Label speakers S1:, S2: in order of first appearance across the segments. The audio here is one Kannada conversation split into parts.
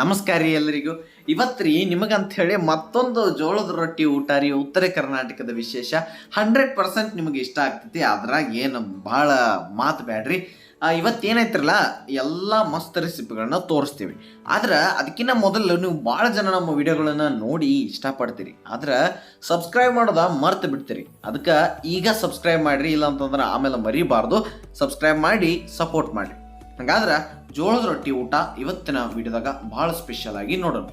S1: ನಮಸ್ಕಾರ ರೀ ಎಲ್ಲರಿಗೂ. ಇವತ್ತು ರೀ ನಿಮಗಂತ ಹೇಳಿ ಮತ್ತೊಂದು ಜೋಳದ ರೊಟ್ಟಿ ಊಟ ರೀ ಉತ್ತರ ಕರ್ನಾಟಕದ ವಿಶೇಷ. ಹಂಡ್ರೆಡ್ ಪರ್ಸೆಂಟ್ ನಿಮಗೆ ಇಷ್ಟ ಆಗ್ತೈತಿ, ಅದ್ರಾಗ ಏನು ಭಾಳ ಮಾತು ಬ್ಯಾಡ್ರಿ. ಇವತ್ತೇನೈತಿರಲ್ಲ ಎಲ್ಲ ಮಸ್ತ್ ರೆಸಿಪಿಗಳನ್ನ ತೋರಿಸ್ತೀವಿ. ಆದ್ರೆ ಅದಕ್ಕಿಂತ ಮೊದಲು ನೀವು ಭಾಳ ಜನ ನಮ್ಮ ವಿಡಿಯೋಗಳನ್ನು ನೋಡಿ ಇಷ್ಟಪಡ್ತೀರಿ. ಆದ್ರೆ ಸಬ್ಸ್ಕ್ರೈಬ್ ಮಾಡೋದ ಮರ್ತು ಬಿಡ್ತೀರಿ. ಅದಕ್ಕೆ ಈಗ ಸಬ್ಸ್ಕ್ರೈಬ್ ಮಾಡ್ರಿ ಇಲ್ಲ ಅಂತಂದ್ರೆ ಆಮೇಲೆ ಮರಿಬಾರ್ದು. ಸಬ್ಸ್ಕ್ರೈಬ್ ಮಾಡಿ ಸಪೋರ್ಟ್ ಮಾಡಿ ಹಂಗಾದ್ರೆ ಜೋಳದ ರೊಟ್ಟಿ ಊಟ ಇವತ್ತಿನ ವಿಡಿಯೋದಾಗ ಭಾಳ ಸ್ಪೆಷಲ್ ಆಗಿ ನೋಡೋಣ.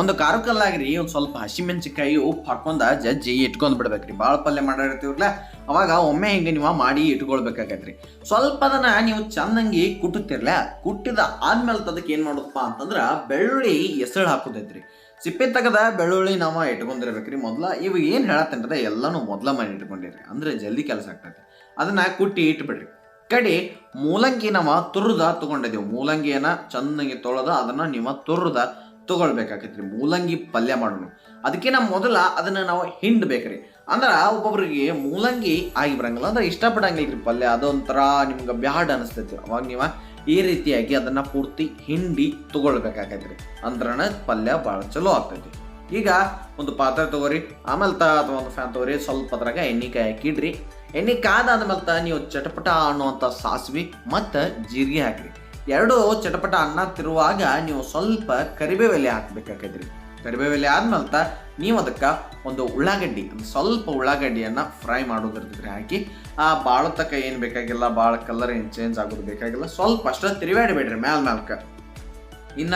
S1: ಒಂದು ಕಾರಕಲ್ಲಾಗ್ರಿ, ಒಂದು ಸ್ವಲ್ಪ ಹಸಿಮೆಣಸಿಕಾಯಿ ಉಪ್ಪು ಹಾಕೊಂಡ ಜಜ್ಜಿ ಇಟ್ಕೊಂಡ್ ಬಿಡ್ಬೇಕ್ರಿ. ಭಾಳ ಪಲ್ಯ ಮಾಡಿರ್ತೀವ್ರಲ್ಲ, ಅವಾಗ ಒಮ್ಮೆ ಹಿಂಗೆ ನೀವು ಮಾಡಿ ಇಟ್ಕೊಳ್ಬೇಕಾಗತ್ರಿ. ಸ್ವಲ್ಪ ಅದನ್ನ ನೀವು ಚೆನ್ನಾಗಿ ಕುಟ್ಟುತ್ತಿರ್ಲ, ಕುಟ್ಟಿದ ಆದ್ಮೇಲೆ ಅದಕ್ಕೆ ಏನು ಮಾಡೋದಪ್ಪ ಅಂತಂದ್ರೆ ಬೆಳ್ಳುಳ್ಳಿ ಎಸಳು ಹಾಕೋದೈತ್ರಿ. ಸಿಪ್ಪೆ ತಗದ ಬೆಳ್ಳುಳ್ಳಿ ನಾವು ಇಟ್ಕೊಂಡಿರ್ಬೇಕ್ರಿ. ಮೊದಲ ಇವು ಏನು ಹೇಳತ್ತೇನ್ರದ ಎಲ್ಲಾನು ಮೊದಲ ಮಾಡಿ ಇಟ್ಕೊಂಡಿರಿ. ಅಂದ್ರೆ ಜಲ್ದಿ ಕೆಲಸ ಆಗ್ತೈತಿ. ಅದನ್ನ ಕುಟ್ಟಿ ಇಟ್ಬಿಡ್ರಿ. ಕಡೆ ಮೂಲಂಗಿ ನಾವು ತುರ್ದ ತಗೊಂಡಿದ್ದೇವೆ ಮೂಲಂಗಿಯನ್ನ ಚೆನ್ನಾಗಿ ತೊಳೆದ ಅದನ್ನ ನೀವು ತುರ್ದ ತಗೊಳ್ಬೇಕಾಕೈತ್ರಿ. ಮೂಲಂಗಿ ಪಲ್ಯ ಮಾಡೋಣ ಅದಕ್ಕಿಂತ ಮೊದಲ ಅದನ್ನ ನಾವು ಹಿಂಡ್ಬೇಕ್ರಿ. ಅಂದ್ರೆ ಒಬ್ಬೊಬ್ರಿಗೆ ಮೂಲಂಗಿ ಆಗಿ ಬರಂಗಿಲ್ಲ. ಅಂದ್ರೆ ಇಷ್ಟಪಡಂಗಿಲ್ರಿ ಪಲ್ಯ. ಅದೊಂಥರ ನಿಮ್ಗೆ ಬ್ಯಾಡ್ ಅನಿಸ್ತೈತಿ. ಅವಾಗ ನೀವು ಈ ರೀತಿಯಾಗಿ ಅದನ್ನ ಪೂರ್ತಿ ಹಿಂಡಿ ತಗೊಳ್ಬೇಕಾಕೈತ್ರಿ. ಅಂದ್ರನ ಪಲ್ಯ ಭಾಳ ಚಲೋ ಆಗ್ತೈತಿ. ಈಗ ಒಂದು ಪಾತ್ರೆ ತಗೋರಿ. ಆಮೇಲೆ ತ ಅಥವಾ ಒಂದು ಫ್ಯಾನ್ ತಗೋರಿ. ಸ್ವಲ್ಪ ಅದ್ರಾಗ ಎಣ್ಣೆಕಾಯಿ ಹಾಕಿಡ್ರಿ ಎಣ್ಣೆ ಕಾದಾದ ಮೇಲೆ ನೀವು ಚಟಪಟ ಅನ್ನುವಂಥ ಸಾಸಿವೆ ಮತ್ತು ಜೀರಿಗೆ ಹಾಕ್ರಿ. ಎರಡು ಚಟಪಟ ಅನ್ನ ತಿರುವಾಗ ನೀವು ಸ್ವಲ್ಪ ಕರಿಬೇವೆಲೆ ಕರಿಬೇವು ಎಲೆ ಆದ್ಮೇಲೆ ನೀವು ಅದಕ್ಕೆ ಒಂದು ಉಳ್ಳಾಗಡ್ಡಿ ಸ್ವಲ್ಪ ಉಳ್ಳಾಗಡ್ಡಿಯನ್ನು ಫ್ರೈ ಮಾಡೋದಿರ್ತೈತ್ರಿ ಹಾಕಿ, ಆ ಭಾಳ ತಕ್ಕ ಏನು ಬೇಕಾಗಿಲ್ಲ ಭಾಳ ಕಲರ್ ಏನು ಚೇಂಜ್ ಆಗೋದು ಬೇಕಾಗಿಲ್ಲ, ಸ್ವಲ್ಪ ಅಷ್ಟ ತಿರುವಾಡಿಬೇಡ್ರಿ ಮ್ಯಾಲ ಮ್ಯಾಲ್ಕ. ಇನ್ನ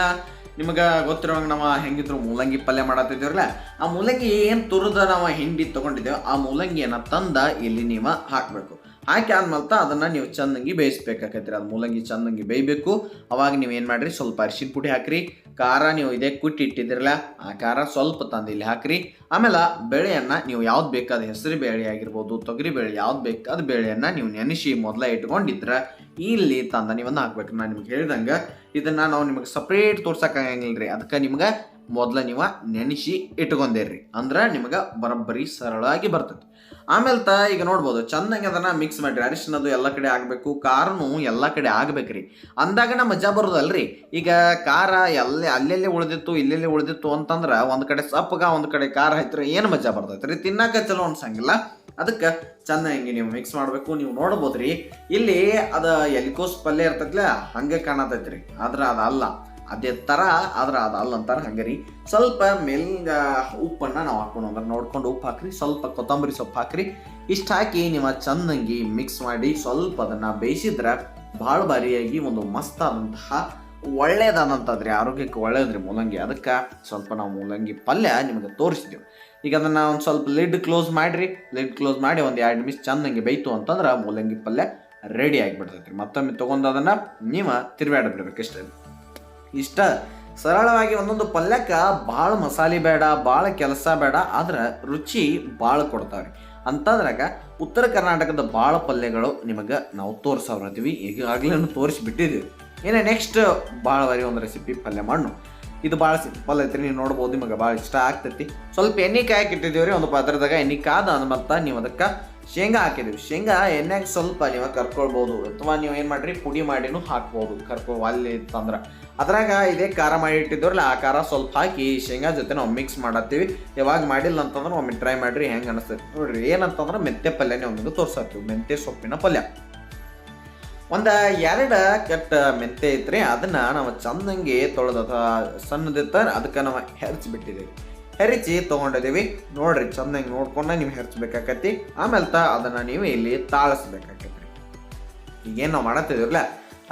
S1: ನಿಮಗೆ ಗೊತ್ತಿರೋಂಗೆ ನಾವು ಹೆಂಗಿದ್ರು ಮೂಲಂಗಿ ಪಲ್ಯ ಮಾಡತ್ತಿದ್ದೀವಲ್ಲ ಆ ಮೂಲಂಗಿ ಏನು ತುರಿದ ನಾವು ಹಿಂಡಿ ತೊಗೊಂಡಿದ್ದೇವೆ ಆ ಮೂಲಂಗಿಯನ್ನ ತಂದ ಇಲ್ಲಿ ನೀವು ಹಾಕಬೇಕು. ಹಾಕಿ ಆದ್ಮೇಲೆ ಅದನ್ನು ನೀವು ಚಂದಂಗಿ ಬೇಯಿಸ್ಬೇಕಾಕೈತ್ರಿ. ಅದು ಮೂಲಂಗಿ ಚಂದಂಗಿ ಬೇಯಬೇಕು. ಅವಾಗ ನೀವು ಏನು ಮಾಡಿರಿ? ಸ್ವಲ್ಪ ಅರಿಶಿನ ಪುಡಿ ಹಾಕ್ರಿ. ಖಾರ ನೀವು ಇದೇ ಕುಟ್ಟಿ ಇಟ್ಟಿದ್ರಲ್ಲ, ಆ ಖಾರ ಸ್ವಲ್ಪ ತಂದು ಇಲ್ಲಿ ಹಾಕ್ರಿ. ಆಮೇಲೆ ಬೇಳೆಯನ್ನು ನೀವು ಯಾವ್ದು ಬೇಕಾದ ಹೆಸರು ಬೇಳೆ ಆಗಿರ್ಬೋದು, ತೊಗರಿ ಬೇಳೆ ಯಾವ್ದು ಬೇಕಾದ ಬೇಳೆಯನ್ನು ನೀವು ನೆನೆಸಿ ಮೊದಲ ಇಟ್ಕೊಂಡಿದ್ರೆ ಇಲ್ಲಿ ತಂದ ನೀವನ್ನು ಹಾಕ್ಬೇಕು. ನಾನು ನಿಮ್ಗೆ ಹೇಳಿದಂಗೆ ಇದನ್ನು ನಾವು ನಿಮಗೆ ಸಪ್ರೇಟ್ ತೋರ್ಸಕ್ಕಾಗಂಗಿಲ್ಲ ರೀ ಅದಕ್ಕೆ ನಿಮ್ಗೆ ಮೊದಲ ನೀವು ನೆನೆಸಿ ಇಟ್ಕೊಂಡೇರಿ ಅಂದ್ರೆ ನಿಮಗೆ ಬರೋಬ್ಬರಿ ಸರಳಾಗಿ ಬರ್ತೈತಿ. ಆಮೇಲೆ ತ ಈಗ ನೋಡ್ಬೋದು, ಚೆನ್ನಾಗಿ ಅದನ್ನು ಮಿಕ್ಸ್ ಮಾಡಿರಿ. ಅರಿಶಿನದು ಎಲ್ಲ ಕಡೆ ಆಗಬೇಕು, ಖಾರನು ಎಲ್ಲ ಕಡೆ ಆಗ್ಬೇಕ್ರಿ. ಅಂದಾಗನ ಮಜಾ ಬರೋದಲ್ರಿ, ಈಗ ಖಾರ ಎಲ್ಲೇ, ಅಲ್ಲೆಲ್ಲಿ ಉಳಿದಿತ್ತು, ಇಲ್ಲೆಲ್ಲಿ ಉಳಿದಿತ್ತು ಅಂತಂದ್ರೆ ಒಂದು ಕಡೆ ಸಪ್ಪಗ, ಒಂದು ಕಡೆ ಖಾರ ಹಾಯ್ತಾರೆ ಏನು ಮಜಾ ಬರ್ತೈತೆ ರೀ ತಿನ್ನಕ್ಕೆ ಚಲೋ ಅನ್ಸಂಗಿಲ್ಲ. ಅದಕ್ಕೆ ಚೆನ್ನಾಗಿ ನೀವು ಮಿಕ್ಸ್ ಮಾಡಬೇಕು, ನೀವು ನೋಡ್ಬೋದ್ರಿ. ಇಲ್ಲಿ ಅದು ಎಲಿಕೋಸ್ ಪಲ್ಯ ಇರ್ತೈತ್ಲ, ಹಂಗೆ ಕಾಣತೈತ್ರಿ. ಆದ್ರೆ ಅದಲ್ಲ ಅದೇ ಥರ ಆದ್ರೆ ಅದು ಅಲ್ಲಂತಾರೆ ಹಂಗೆ ರೀ ಸ್ವಲ್ಪ ಮೆಲ್ಗ ಉಪ್ಪನ್ನು ನಾವು ಹಾಕೊಂಡು ಅಂದ್ರೆ ನೋಡ್ಕೊಂಡು ಉಪ್ಪು ಹಾಕ್ರಿ, ಸ್ವಲ್ಪ ಕೊತ್ತಂಬರಿ ಸೊಪ್ಪು ಹಾಕ್ರಿ. ಇಷ್ಟು ಹಾಕಿ ನಿಮ್ಮ ಚಂದಂಗಿ ಮಿಕ್ಸ್ ಮಾಡಿ ಸ್ವಲ್ಪ ಅದನ್ನು ಬೇಯಿಸಿದ್ರೆ ಭಾಳ ಬಾರಿಯಾಗಿ ಒಂದು ಮಸ್ತಾದಂತಹ ಒಳ್ಳೇದಾದಂಥದ್ರಿ ಆರೋಗ್ಯಕ್ಕೆ ಒಳ್ಳೇದ್ರಿ ಮೂಲಂಗಿ. ಅದಕ್ಕೆ ಸ್ವಲ್ಪ ನಾವು ಮೂಲಂಗಿ ಪಲ್ಯ ನಿಮಗೆ ತೋರಿಸ್ತೀವಿ ಈಗ ಅದನ್ನು ಒಂದು ಸ್ವಲ್ಪ ಲಿಡ್ ಕ್ಲೋಸ್ ಮಾಡಿರಿ. ಲಿಡ್ ಕ್ಲೋಸ್ ಮಾಡಿ ಒಂದು ಎರಡು ನಿಮಿಷ ಚಂದಂಗೆ ಬೇಯ್ತು ಅಂತಂದ್ರೆ ಮೂಲಂಗಿ ಪಲ್ಯ ರೆಡಿ ಆಗಿಬಿಡ್ತೈತೆ ಮತ್ತೊಮ್ಮೆ ತೊಗೊಂಡು ಅದನ್ನು ನೀವು ತಿರುಗಾಡಬಿಡ್ಬೇಕು ಇಷ್ಟ. ಇಷ್ಟ. ಸರಳವಾಗಿ ಒಂದೊಂದು ಪಲ್ಯಕ್ಕೆ ಭಾಳ ಮಸಾಲೆ ಬೇಡ, ಭಾಳ ಕೆಲಸ ಬೇಡ, ಆದ್ರೆ ರುಚಿ ಭಾಳ ಕೊಡ್ತಾವ್ರಿ. ಅಂತಂದ್ರಾಗ ಉತ್ತರ ಕರ್ನಾಟಕದ ಭಾಳ ಪಲ್ಯಗಳು ನಿಮಗೆ ನಾವು ತೋರಿಸವ್ರತೀವಿ ಈಗಾಗಲೇ ತೋರಿಸ್ಬಿಟ್ಟಿದ್ದೀವಿ ಏನೇ ನೆಕ್ಸ್ಟ್ ಭಾಳ ಬಾರಿ ಒಂದು ರೆಸಿಪಿ ಪಲ್ಯ ಮಾಡು ಇದು ಭಾಳ ಸಿಂಪಲ್ ಐತ್ರಿ, ನೀವು ನೋಡ್ಬೋದು, ನಿಮಗೆ ಭಾಳ ಇಷ್ಟ ಆಗ್ತೈತಿ. ಸ್ವಲ್ಪ ಎಣ್ಣೆ ಕಾಯಕ್ಕೆ ಇಟ್ಟಿದ್ದೀವಿ ಒಂದು ಪಾತ್ರದಾಗ ಎಣ್ಣೆ ಕಾದ ಅಂದ್ಮತ್ತ ನೀವು ಅದಕ್ಕೆ ಶೇಂಗಾ ಹಾಕಿದ್ದೀವಿ ಶೇಂಗಾ ಎಣ್ಣೆಗೆ ಸ್ವಲ್ಪ ನೀವು ಕರ್ಕೊಳ್ಬೋದು. ಅಥವಾ ನೀವು ಏನು ಮಾಡ್ರಿ? ಪುಡಿ ಮಾಡಿನೂ ಹಾಕ್ಬೋದು. ಕರ್ಕೊ ಅಲ್ಲಿ ಇತ್ತಂದ್ರೆ ಅದ್ರಾಗ ಇದೇ ಖಾರ ಮಾಡಿ ಇಟ್ಟಿದ್ದವ್ರಲ್ಲ, ಆ ಖಾರ ಸ್ವಲ್ಪ ಹಾಕಿ ಶೇಂಗಾ ಜೊತೆ ನಾವು ಮಿಕ್ಸ್ ಮಾಡತ್ತೀವಿ. ಯಾವಾಗ ಮಾಡಿಲ್ಲ ಅಂತಂದ್ರೆ ಒಮ್ಮೆ ಟ್ರೈ ಮಾಡ್ರಿ, ಹೆಂಗೆ ಅನಿಸ್ತೈತಿ ನೋಡ್ರಿ. ಏನಂತಂದ್ರೆ ಮೆಂತ್ಯ ಪಲ್ಯನೇ ಒಮ್ಮೆ ತೋರ್ಸತ್ತೀವಿ ಮೆಂತೆ ಸೊಪ್ಪಿನ ಪಲ್ಯ. ಒಂದು ಎರಡು ಕೆಟ್ಟ ಮೆಂತೆ ಐತ್ರಿ. ಅದನ್ನ ನಾವು ಚಂದಂಗೆ ತೊಳೆದ ಸಣ್ಣದಿತ್ತ ಅದಕ್ಕೆ ನಾವು ಹೆರ್ಚ್ ಬಿಟ್ಟಿದ್ದೀವಿ ಹೆರಿಚಿ ತೊಗೊಂಡಿದ್ದೀವಿ ನೋಡ್ರಿ, ಚಂದಂಗೆ ನೋಡ್ಕೊಂಡ ನೀವು ಹೆರ್ಚ್ಬೇಕಾಕತಿ ಆಮೇಲೆ ತ ಅದನ್ನು ನೀವು ಇಲ್ಲಿ ತಾಳಿಸ್ಬೇಕಾಕೈತಿ ಈಗೇನು ನಾವು ಮಾಡತ್ತಿದ್ರಲ್ಲ,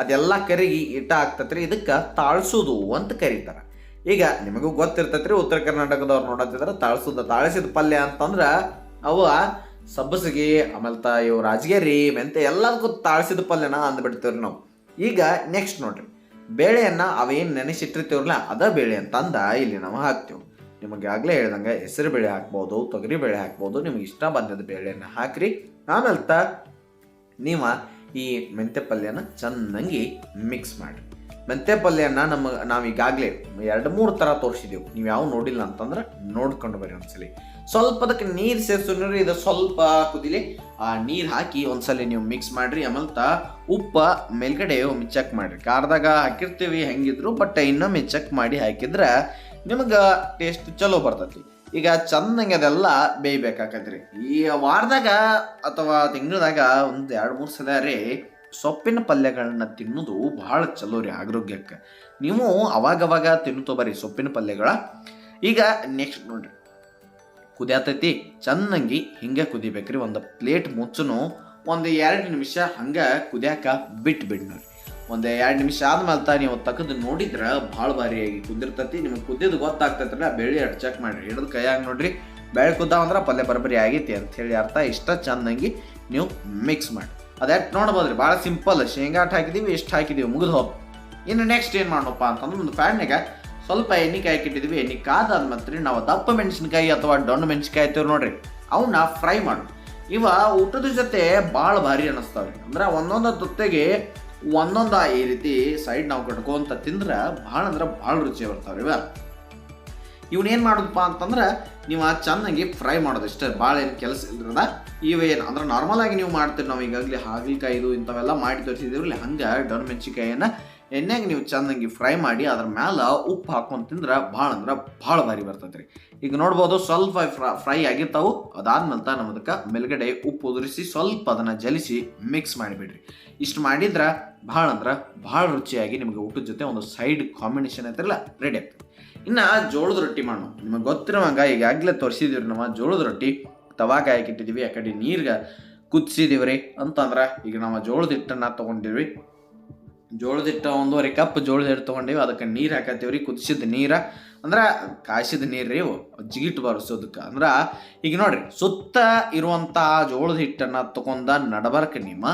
S1: ಅದೆಲ್ಲ ಕರಿಗಿ ಇಟ್ಟ ಆಗ್ತತ್ರಿ, ಇದಕ್ಕೆ ತಾಳ್ಸೋದು ಅಂತ ಕರೀತಾರೆ. ಈಗ ನಿಮಗೂ ಗೊತ್ತಿರ್ತೈತ್ರಿ, ಉತ್ತರ ಕರ್ನಾಟಕದವ್ರು ನೋಡತ್ತಿದ್ರೆ, ತಾಳ್ಸೋದು ತಾಳಿಸಿದ ಪಲ್ಯ ಅಂತಂದ್ರೆ, ಅವ ಸಬ್ಬಸಿಗೆ, ಆಮೇಲೆ ತ ಇವು ರಾಜಗಿರಿ, ಮೆಂತೆ ಎಲ್ಲದಕ್ಕೂ ತಾಳ್ಸಿದ ಪಲ್ಯನ ಅಂದ್ಬಿಡ್ತೀವ್ರಿ ನಾವು. ಈಗ ನೆಕ್ಸ್ಟ್ ನೋಡ್ರಿ, ಬೇಳೆಯನ್ನು ಅವೇನು ನೆನೆಸಿಟ್ಟಿರ್ತೀವ್ರಲ್ಲ, ಅದ ಬೇಳೆ ಅಂತಂದ ಇಲ್ಲಿ ನಾವು ಹಾಕ್ತೀವಿ. ನಿಮಗೆ ಆಗಲೇ ಹೇಳ್ದಂಗೆ ಹೆಸರು ಬೇಳೆ ಹಾಕ್ಬೋದು, ತೊಗರಿ ಬೇಳೆ ಹಾಕ್ಬೋದು, ನಿಮಗೆ ಇಷ್ಟ ಬಂದದ ಬೇಳೆಯನ್ನು ಹಾಕ್ರಿ. ಆಮೇಲೆ ನೀವು ಈ ಮೆಂತ್ಯ ಪಲ್ಯನ ಚೆನ್ನಾಗಿ ಮಿಕ್ಸ್ ಮಾಡಿ ಮೆಂತೆ ಪಲ್ಯನ ನಮ್ಮ ನಾವು ಈಗಾಗಲೇ ಎರಡು ಮೂರು ಥರ ತೋರಿಸಿದೆವು. ನೀವು ಯಾವ ನೋಡಿಲ್ಲ ಅಂತಂದ್ರೆ ನೋಡ್ಕೊಂಡು ಬರ್ರಿ ಒಂದ್ಸಲಿ. ಸ್ವಲ್ಪ ಅದಕ್ಕೆ ನೀರು ಸೇರಿಸು ಇದು ಸ್ವಲ್ಪ ಕುದಿಲಿ. ಆ ನೀರು ಹಾಕಿ ಒಂದ್ಸಲಿ ನೀವು ಮಿಕ್ಸ್ ಮಾಡಿರಿ. ಆಮೇಲೆ ಉಪ್ಪು ಮೇಲ್ಗಡೆ ಒಮ್ಮೆ ಚೆಕ್ ಮಾಡ್ರಿ. ಖಾರದಾಗ ಹಾಕಿರ್ತೀವಿ, ಹೆಂಗಿದ್ರು, ಬಟ್ ಇನ್ನೊಮ್ಮೆ ಚೆಕ್ ಮಾಡಿ ಹಾಕಿದ್ರೆ ನಿಮ್ಗೆ ಟೇಸ್ಟ್ ಚಲೋ ಬರ್ತೈತಿ. ಈಗ ಚೆನ್ನಾಗಿ ಅದೆಲ್ಲ ಬೇಯ್ಬೇಕಾಕತ್ರಿ. ಈ ವಾರದಾಗ ಅಥವಾ ತಿಂಗಳದಾಗ ಒಂದು ಎರಡು ಮೂರು ಸಲ ರೀ ಸೊಪ್ಪಿನ ಪಲ್ಯಗಳನ್ನ ತಿನ್ನೋದು ಭಾಳ ಚಲೋ ರೀ ಆರೋಗ್ಯಕ್ಕೆ. ನೀವು ಅವಾಗವಾಗ ತಿನ್ನುತ್ತೋ ಬರ್ರಿ ಸೊಪ್ಪಿನ ಪಲ್ಯಗಳ. ಈಗ ನೆಕ್ಸ್ಟ್ ನೋಡ್ರಿ. ಕುದಿಯತೈತಿ ಚೆನ್ನಾಗಿ ಹಿಂಗೆ ಕುದಿಬೇಕ್ರಿ. ಒಂದು ಪ್ಲೇಟ್ ಮುಚ್ಚನು ಒಂದು ಎರಡು ನಿಮಿಷ ಹಂಗೆ ಕುದಿಯಾಕ ಬಿಟ್ಟು ಬಿಡ್ನೋರಿ ಒಂದು ಎರಡು ನಿಮಿಷ ಆದ್ಮೇಲೆ ನೀವು ತಕ್ಕದ್ದು ನೋಡಿದ್ರೆ ಭಾಳ ಭಾರಿಯಾಗಿ ಕುದಿರ್ತೈತಿ. ನಿಮಗೆ ಕುದ್ದಿದ್ದು ಗೊತ್ತಾಗ್ತೈತ್ರಲ್ಲ ಬೆಳ್ಳಿ ಎರಡು ಚೆಕ್ ಮಾಡಿರಿ. ಹಿಡಿದು ಕೈಯಾಗ ನೋಡ್ರಿ, ಬೆಳೆ ಕುದ್ದಾವ ಅಂದ್ರೆ ಪಲ್ಯ ಬರಬರಿ ಆಗೈತಿ ಅಂತ ಹೇಳಿ ಅರ್ಥ. ಇಷ್ಟ ಚಂದಂಗಿ ನೀವು ಮಿಕ್ಸ್ ಮಾಡಿ. ಅದ್ಯಾಟ್ ನೋಡ್ಬೋದ್ರಿ, ಭಾಳ ಸಿಂಪಲ್ ಶೇಂಗಾ ಅಟ್ ಹಾಕಿದೀವಿ ಎಷ್ಟು ಹಾಕಿದೀವಿ, ಮುಗಿದು ಹೋಗಿ ಇನ್ನು ನೆಕ್ಸ್ಟ್ ಏನು ಮಾಡೋಣಪ್ಪ ಅಂತಂದ್ರೆ ಒಂದು ಪ್ಯಾನ್ಯಾಗ ಸ್ವಲ್ಪ ಎಣ್ಣೆ ಕಾಯ್ಕಿಟ್ಟಿದ್ವಿ ಎಣ್ಣೆ ಕಾದಾದ್ಮೇಲೆ ನಾವು ದಪ್ಪ ಮೆಣಸಿನಕಾಯಿ ಅಥವಾ ಡೊಣ್ಣು ಮೆಣಸಿನಕಾಯಿ ಇರ್ತೀವಿ ನೋಡ್ರಿ ಅವನ್ನ ಫ್ರೈ ಮಾಡು ಇವ ಊಟದ ಜೊತೆ ಭಾಳ ಭಾರಿ ಅನ್ನಿಸ್ತಾವ್ರಿ ಅಂದ್ರೆ ಒಂದೊಂದು ತುತ್ತಿಗೆ ಒಂದೊಂದು ಈ ರೀತಿ ಸೈಡ್ ನಾವು ಕಟ್ಕೊಂತ ತಿಂದ್ರೆ ಭಾಳ ಅಂದ್ರೆ ಭಾಳ ರುಚಿ ಬರ್ತಾವ್ರಿ ಇವ. ಇವನೇನು ಮಾಡೋದಪ್ಪ ಅಂತಂದ್ರೆ ನೀವು ಚೆನ್ನಾಗಿ ಫ್ರೈ ಮಾಡೋದು ಇಷ್ಟೇ, ಭಾಳ ಏನು ಕೆಲಸ ಇಲ್ರದ ಇವೇನು ಅಂದ್ರೆ ನಾರ್ಮಲ್ ಆಗಿ ನೀವು ಮಾಡ್ತೀರಿ ನಾವು ಈಗಾಗಲೇ ಹಾಗಲಕಾಯಿದು ಇಂಥವೆಲ್ಲ ಮಾಡಿ ತೋರಿಸಿದಿರಲಿ ಹಂಗೆ ಡೊನ್ ಮೆಣಸಿಕಾಯಿನ ಎಣ್ಣೆಗೆ ನೀವು ಚೆನ್ನಾಗಿ ಫ್ರೈ ಮಾಡಿ ಅದ್ರ ಮೇಲೆ ಉಪ್ಪು ಹಾಕೊಂಡು ತಿಂದ್ರೆ ಭಾಳ ಅಂದ್ರೆ ಭಾಳ ಭಾರಿ ಬರ್ತೈತೆ ರೀ ಈಗ ನೋಡ್ಬೋದು ಸ್ವಲ್ಪ ಫ್ರೈ ಆಗಿರ್ತಾವು. ಅದಾದ್ಮೇಲೆ ನಮ್ಮ ನಮ್ಮದಕ್ಕೆ ಮೇಲ್ಗಡೆ ಉಪ್ಪು ಉದುರಿಸಿ ಸ್ವಲ್ಪ ಅದನ್ನು ಜಲಿಸಿ ಮಿಕ್ಸ್ ಮಾಡಿಬಿಡ್ರಿ ಇಷ್ಟು ಮಾಡಿದ್ರೆ ಭಾಳ ಅಂದ್ರೆ ಭಾಳ ರುಚಿಯಾಗಿ ನಿಮಗೆ ಊಟದ ಜೊತೆ ಒಂದು ಸೈಡ್ ಕಾಂಬಿನೇಷನ್ ಐತಿರಲ್ಲ ರೆಡಿ ಆಗ್ತದೆ ಇನ್ನು ಜೋಳದ ರೊಟ್ಟಿ ಮಾಡೋಣ ನಿಮಗೆ ಗೊತ್ತಿರುವಾಗ ಈಗಾಗಲೇ ತೋರಿಸಿದೀವಿ ನಮ್ಮ ಜೋಳದ ರೊಟ್ಟಿ. ತವಾಗ ಹಾಕಿಟ್ಟಿದ್ದೀವಿ ಆ ಕಡೆ ನೀರ್ಗೆ ಕುದಿಸಿದೀವಿ ಅಂತಂದ್ರೆ ಈಗ ನಾವು ಜೋಳದ ಹಿಟ್ಟನ್ನು ತೊಗೊಂಡಿವಿ ಜೋಳದ ಹಿಟ್ಟು ಒಂದೂವರೆ ಕಪ್ ಜೋಳದ ಹಿಟ್ಟು ತೊಗೊಂಡಿವಿ. ಅದಕ್ಕೆ ನೀರು ಹಾಕತ್ತೀವಿ ರೀ. ಕುದಿಸಿದ ನೀರು. ಅಂದ್ರೆ ಕಾಯಿಸಿದ ನೀರು ರೀ ಜಿಗಿಟ್ ಜಿಗಿಟ್ಟು ಬರ್ಸೋದಕ್ಕೆ ಅಂದ್ರೆ ಈಗ ನೋಡ್ರಿ, ಸುತ್ತ ಇರುವಂಥ ಜೋಳದ ಹಿಟ್ಟನ್ನು ತಗೊಂಡ ನಡಬರ್ಕ ನಿಮ್ಮ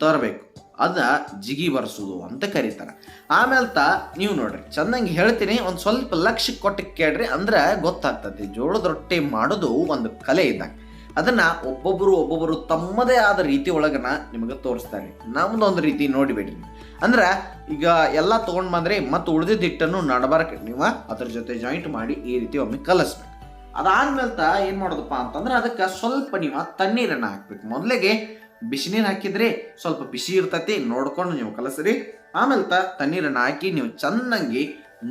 S1: ತರಬೇಕು. ಅದ ಜಿಗಿ ಬರ್ಸೋದು ಅಂತ ಕರೀತಾರೆ. ಆಮೇಲೆ ತ ನೀವು ನೋಡ್ರಿ, ಚಂದಂಗೆ ಹೇಳ್ತೀನಿ. ಒಂದು ಸ್ವಲ್ಪ ಲಕ್ಷ ಕೊಟ್ಟು ಕೇಳ್ರಿ. ಅಂದ್ರೆ ಗೊತ್ತಾಗ್ತದೆ, ಜೋಳದ ರೊಟ್ಟಿ ಮಾಡೋದು ಒಂದು ಕಲೆ ಇದ್ದಾಗ. ಅದನ್ನ ಒಬ್ಬೊಬ್ಬರು ಒಬ್ಬೊಬ್ಬರು ತಮ್ಮದೇ ಆದ ರೀತಿ ಒಳಗನ ನಿಮಗೆ ತೋರಿಸ್ತಾರೆ. ನಮ್ದೊಂದು ರೀತಿ ನೋಡಿಬೇಡಿ ಅಂದ್ರೆ ಈಗ ಎಲ್ಲ ತೊಗೊಂಡು ಬಂದ್ರೆ ಮತ್ತೆ ಉಳಿದಿದ್ದ ಹಿಟ್ಟನ್ನು ನಡಬಾರಕ್ಕೆ ನೀವು ಅದ್ರ ಜೊತೆ ಜಾಯಿಂಟ್ ಮಾಡಿ ಈ ರೀತಿ ಒಮ್ಮೆ ಕಲಿಸ್ಬೇಕು. ಅದಾದ್ಮೇಲೆ ತ ಏನು ಮಾಡೋದಪ್ಪ ಅಂತಂದ್ರೆ ಅದಕ್ಕೆ ಸ್ವಲ್ಪ ನೀವು ತಣ್ಣೀರನ್ನು ಹಾಕ್ಬೇಕು. ಮೊದಲಿಗೆ ಬಿಸಿನೀರು ಹಾಕಿದ್ರೆ ಸ್ವಲ್ಪ ಬಿಸಿ ಇರ್ತತಿ, ನೋಡ್ಕೊಂಡು ನೀವು ಕಲಸ್ರಿ. ಆಮೇಲೆ ತ ತಣ್ಣೀರನ್ನು ಹಾಕಿ ನೀವು ಚೆನ್ನಾಗಿ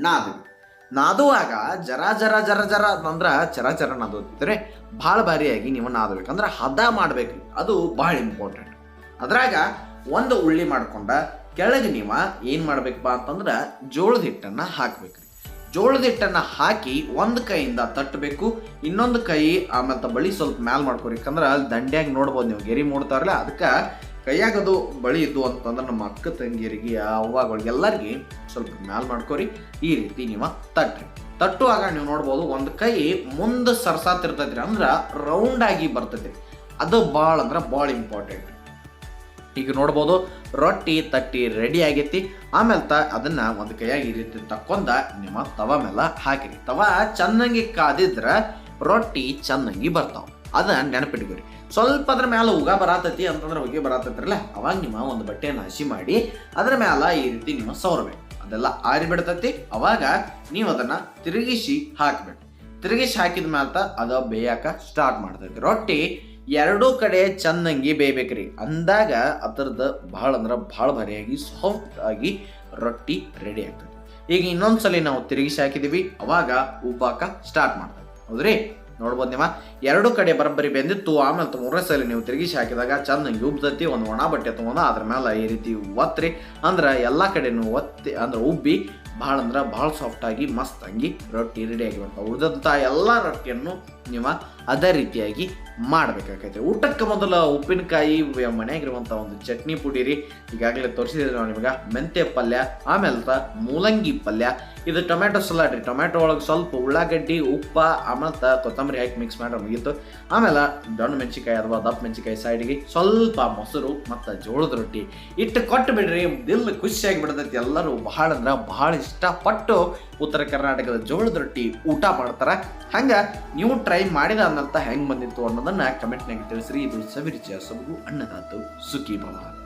S1: ನಾದಬೇಕು ನಾದುವಾಗ ಜರ ಜರ ಜರ ಜರ ಅಂದ್ರೆ ಚರ ಚರ ನಾದೋತಿದ್ರೆ ಭಾಳ ಭಾರಿಯಾಗಿ ನೀವು ನಾದಬೇಕು ಅಂದ್ರೆ ಹದ ಮಾಡಬೇಕು. ಅದು ಭಾಳ ಇಂಪಾರ್ಟೆಂಟ್ ಅದ್ರಾಗ ಒಂದು ಉಳ್ಳಿ ಮಾಡ್ಕೊಂಡ ಕೆಳಗೆ ನೀವು ಏನು ಮಾಡ್ಬೇಕಪ್ಪ ಅಂತಂದ್ರೆ ಜೋಳದ ಹಿಟ್ಟನ್ನು ಹಾಕ್ಬೇಕು. ಜೋಳದ ಹಿಟ್ಟನ್ನು ಹಾಕಿ ಒಂದು ಕೈಯಿಂದ ತಟ್ಟಬೇಕು. ಇನ್ನೊಂದು ಕೈ ಆಮೇಲೆ ಬಳಿ ಸ್ವಲ್ಪ ಮ್ಯಾಲ್ ಮಾಡ್ಕೊರಿ. ಯಾಕಂದ್ರೆ ಅಲ್ಲಿ ದಂಡ್ಯಾಗ ನೋಡ್ಬೋದು ನೀವು. ಗೆರಿ ಮೂಡ್ತಾರಲ್ಲ, ಅದಕ್ಕೆ ಕೈಯಾಗ ಅದು ಬಳಿ ಇದ್ದು ಅಂತಂದ್ರೆ ನಮ್ಮ ಅಕ್ಕ ತಂಗಿಯರಿಗೆ ಅವ್ವಗಳಿಗೆ ಎಲ್ಲರಿಗೆ ಸ್ವಲ್ಪ ಮ್ಯಾಲ್ ಮಾಡ್ಕೊರಿ. ಈ ರೀತಿ ನೀವು ತಟ್ರಿ. ತಟ್ಟುವಾಗ ನೀವು ನೋಡ್ಬೋದು ಒಂದು ಕೈ ಮುಂದೆ ಸರ್ಸಾತಿರ್ತೈತ್ರಿ ಅಂದ್ರೆ ರೌಂಡ್ ಆಗಿ ಬರ್ತೈತಿ. ಅದು ಭಾಳ ಅಂದ್ರೆ ಭಾಳ ಇಂಪಾರ್ಟೆಂಟ್ ಈಗ ನೋಡ್ಬೋದು ರೊಟ್ಟಿ ತಟ್ಟಿ ರೆಡಿ ಆಗೈತಿ. ಆಮೇಲೆ ತ ಅದನ್ನ ಒಂದು ಕೈಯಾಗಿ ಈ ರೀತಿ ತಕ್ಕೊಂಡ ನಿಮ್ಮ ತವ ಮೇಲೆ ಹಾಕಿರಿ. ತವ ಚೆನ್ನಾಗಿ ಕಾದಿದ್ರೆ ರೊಟ್ಟಿ ಚೆನ್ನಾಗಿ ಬರ್ತಾವ. ಅದನ್ನ ನೆನಪಿಟ್ಕೊರಿ. ಸ್ವಲ್ಪ ಅದ್ರ ಮ್ಯಾಲ ಉಗ ಬರಾತತಿ ಅಂತಂದ್ರೆ ಹೊಗೆ ಬರಾತೈತ್ರಲ್ಲ? ಅವಾಗ ನಿಮ್ಮ ಒಂದು ಬಟ್ಟೆಯನ್ನು ಹಸಿ ಮಾಡಿ ಅದ್ರ ಮ್ಯಾಲ ಈ ರೀತಿ ನಿಮ್ಮ ಸೌರಬೇಕು ಅದೆಲ್ಲ ಆರಿ ಬಿಡ್ತತಿ. ಅವಾಗ ನೀವು ಅದನ್ನ ತಿರುಗಿಸಿ ಹಾಕ್ಬೇಕು. ತಿರುಗಿಸಿ ಹಾಕಿದ ಮ್ಯಾಲ ಅದು ಬೇಯಕ ಸ್ಟಾರ್ಟ್ ಮಾಡ್ತೈತಿ. ರೊಟ್ಟಿ ಎರಡೂ ಕಡೆ ಚೆನ್ನಂಗಿ ಬೇಯ್ಬೇಕ್ರಿ. ಅಂದಾಗ ಅದರದ್ದು ಭಾಳ ಅಂದ್ರೆ ಭಾಳ ಭಾರಿಯಾಗಿ ಸಾಫ್ಟ್ ಆಗಿ ರೊಟ್ಟಿ ರೆಡಿ ಆಗ್ತದೆ ಈಗ ಇನ್ನೊಂದ್ಸಲಿ ನಾವು ತಿರುಗಿಸಿ ಹಾಕಿದೀವಿ. ಅವಾಗ ಉಬ್ಬಾಕ ಸ್ಟಾರ್ಟ್ ಮಾಡ್ತದೆ ಹೌದ್ರಿ? ನೋಡ್ಬೋದು ನೀವು ಎರಡು ಕಡೆ ಬರಬ್ಬರಿ ಬೆಂದಿತ್ತು. ಆಮೇಲೆ ಮೂರನೇ ಸಲ ನೀವು ತಿರುಗಿಸಿ ಹಾಕಿದಾಗ ಚಂದ ಉಬ್ತತಿ ಒಂದು ಒಣ ಬಟ್ಟೆ ತೊಗೊಂಡು ಅದ್ರ ಮೇಲೆ ಈ ರೀತಿ ಒತ್ತ್ರಿ ಅಂದ್ರೆ ಎಲ್ಲ ಕಡೆನೂ ಒತ್ತಿ, ಅಂದ್ರೆ ಉಬ್ಬಿ ಭಾಳ ಅಂದ್ರೆ ಭಾಳ ಸಾಫ್ಟಾಗಿ ಮಸ್ತಾಗಿ ರೊಟ್ಟಿ ರೆಡಿಯಾಗಿ ಬರ್ತಾವೆ ಉಳಿದಂಥ ಎಲ್ಲ ರೊಟ್ಟಿಯನ್ನು ನೀವು ಅದೇ ರೀತಿಯಾಗಿ ಮಾಡಬೇಕಾಗೈತೆ ಊಟಕ್ಕೆ ಮೊದಲು ಉಪ್ಪಿನಕಾಯಿ ಮನೆಯಾಗಿರುವಂಥ ಒಂದು ಚಟ್ನಿ ಪುಡಿ ರೀ. ಈಗಾಗಲೇ ತೋರಿಸಿದ್ರೆ ನಾವು ನಿಮಗೆ. ಮೆಂತ್ಯ ಪಲ್ಯ, ಆಮೇಲೆ ಮೂಲಂಗಿ ಪಲ್ಯ, ಇದು ಟೊಮ್ಯಾಟೊ ಸಲಾಡ್ ರೀ. ಟೊಮ್ಯಾಟೊ ಒಳಗೆ ಸ್ವಲ್ಪ ಉಳ್ಳಾಗಡ್ಡಿ, ಉಪ್ಪು, ಆಮೇಲೆ ಕೊತ್ತಂಬರಿ ಹಾಕಿ ಮಿಕ್ಸ್ ಮಾಡಿ ಮುಗೀತು. ಆಮೇಲೆ ದೊಣ್ಣ ಮೆಣಸಿಕಾಯಿ ಅಥವಾ ದಪ್ಪ ಮೆಣಸಿಕಾಯಿ ಸೈಡ್ಗೆ ಸ್ವಲ್ಪ ಮೊಸರು ಮತ್ತು ಜೋಳದ ರೊಟ್ಟಿ ಇಟ್ಟು ಕೊಟ್ಟು ಬಿಡ್ರಿ. ದಿಲ್ ಖುಷಿಯಾಗಿ ಬಿಡ್ತೈತಿ ಎಲ್ಲರೂ. ಬಹಳ ಅಂದ್ರೆ ಬಹಳ ಇಷ್ಟಪಟ್ಟು ಉತ್ತರ ಕರ್ನಾಟಕದ ಜೋಳದ ರೊಟ್ಟಿ ಊಟ ಮಾಡ್ತಾರೆ. ಹಂಗೆ ನೀವು ಟ್ರೈ ಮಾಡಿದ ಅನ್ನಂತ ಹೆಂಗೆ ಬಂದಿತ್ತು ಅನ್ನೋದನ್ನು ಕಮೆಂಟ್ನಾಗ ತಿಳಿಸ್ರಿ. ಇದು ಸವಿರುಚಿಯ ಸೊಬಗು ಅನ್ನದಾತು ಸುಖಿ ಭವ